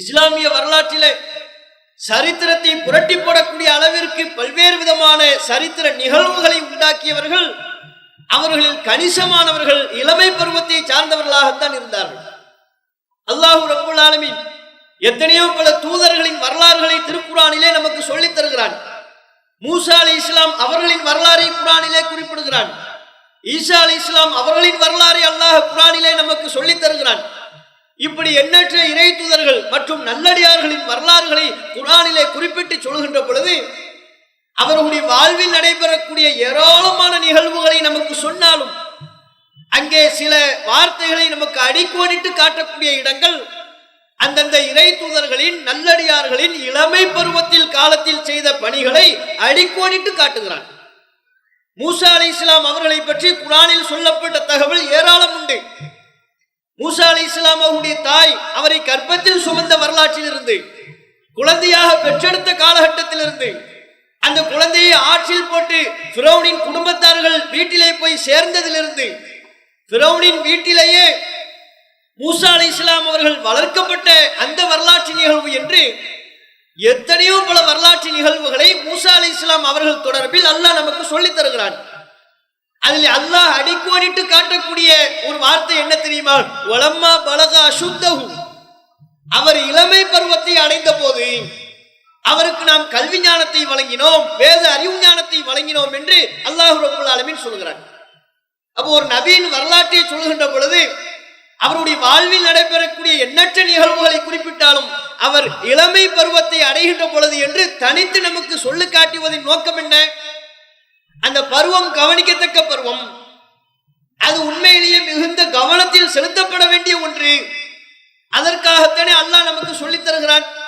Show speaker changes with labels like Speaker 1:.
Speaker 1: இஸ்லாமிய வரலாற்றிலே சரித்திரத்தை புரட்டி போடக்கூடிய அளவிற்கு பல்வேறு விதமான சரித்திர நிகழ்வுகளை உண்டாக்கியவர்கள் அவர்களில் கணிசமானவர்கள் இளமை பருவத்தை சார்ந்தவர்களாகத்தான் இருந்தார்கள். அல்லாஹூ ரபுல் ஆலமின் எத்தனையோ பல தூதர்களின் வரலாறுகளை திருக்குறானிலே நமக்கு சொல்லித் தருகிறான். மூசா அலி இஸ்லாம் அவர்களின் வரலாறை குரானிலே குறிப்பிடுகிறான். ஈசா அலி இஸ்லாம் அவர்களின் வரலாறை அல்லாஹ் குரானிலே நமக்கு சொல்லித் தருகிறான். இப்படி எண்ணற்ற இறை தூதர்கள் மற்றும் நல்லடியார்களின் வரலாறுகளை குரானிலே குறிப்பிட்டு சொல்கின்ற பொழுது அவர்களுடைய வாழ்வில் நடைபெறக்கூடிய ஏராளமான நிகழ்வுகளை நமக்கு சொன்னாலும் அங்கே சில வார்த்தைகளை நமக்கு அடிக்கோடிட்டு காட்டக்கூடிய இடங்கள் அந்தந்த இறை தூதர்களின் நல்லடியார்களின் இளமை பருவத்தில் காலத்தில் செய்த பணிகளை அடிக்கோடிட்டு காட்டுகிறான் மூசா அலி இஸ்லாம் அவர்களை பற்றி குரானில் சொல்லப்பட்ட தகவல் ஏராளம் உண்டு. மூசா அலி இஸ்லாம் அவருடைய தாய் அவரை கர்ப்பத்தில் சுமந்த வரலாற்றில் இருந்து குழந்தையாக பெற்றெடுத்த காலகட்டத்தில் இருந்து அந்த குழந்தையை ஆற்றில் போட்டு பிரௌனின் குடும்பத்தார்கள் வீட்டிலே போய் சேர்ந்ததிலிருந்து பிரௌனின் வீட்டிலேயே மூசா அலி இஸ்லாம் அவர்கள் வளர்க்கப்பட்ட அந்த வரலாற்று நிகழ்வு என்று எத்தனையோ பல வரலாற்று நிகழ்வுகளை மூசா அலி இஸ்லாம் அவர்கள் தொடர்பில் அல்லாஹ் நமக்கு சொல்லித் தருகிறான். அதில் அல்லாஹ் அடிக்கோடிட்டு காட்டக்கூடிய ஒரு வார்த்தை என்ன தெரியுமா? வளம்மா பலக அசுத்தகு அவர் இளமை பருவத்தை அடைந்த போது அவருக்கு நாம் கல்வி ஞானத்தை வழங்கினோம் வேத அறிவு ஞானத்தை வழங்கினோம் என்று அல்லாஹ் ரபுல் ஆலமின் சொல்கிறார். அப்போ ஒரு நபியின் வரலாற்றை சொல்கின்ற பொழுது அவருடைய வாழ்வில் நடைபெறக்கூடிய எண்ணற்ற நிகழ்வுகளை குறிப்பிட்டாலும் அவர் இளமை பருவத்தை அடைகின்ற பொழுது என்று தனித்து நமக்கு சொல்லு காட்டுவதன் நோக்கம் என்ன? பருவம் கவனிக்கத்தக்க பருவம். அது உண்மையிலேயே மிகுந்த கவனத்தில் செலுத்தப்பட வேண்டிய ஒன்று. அதற்காகத்தானே அல்லாஹ் நமக்கு சொல்லித் தருகிறான்.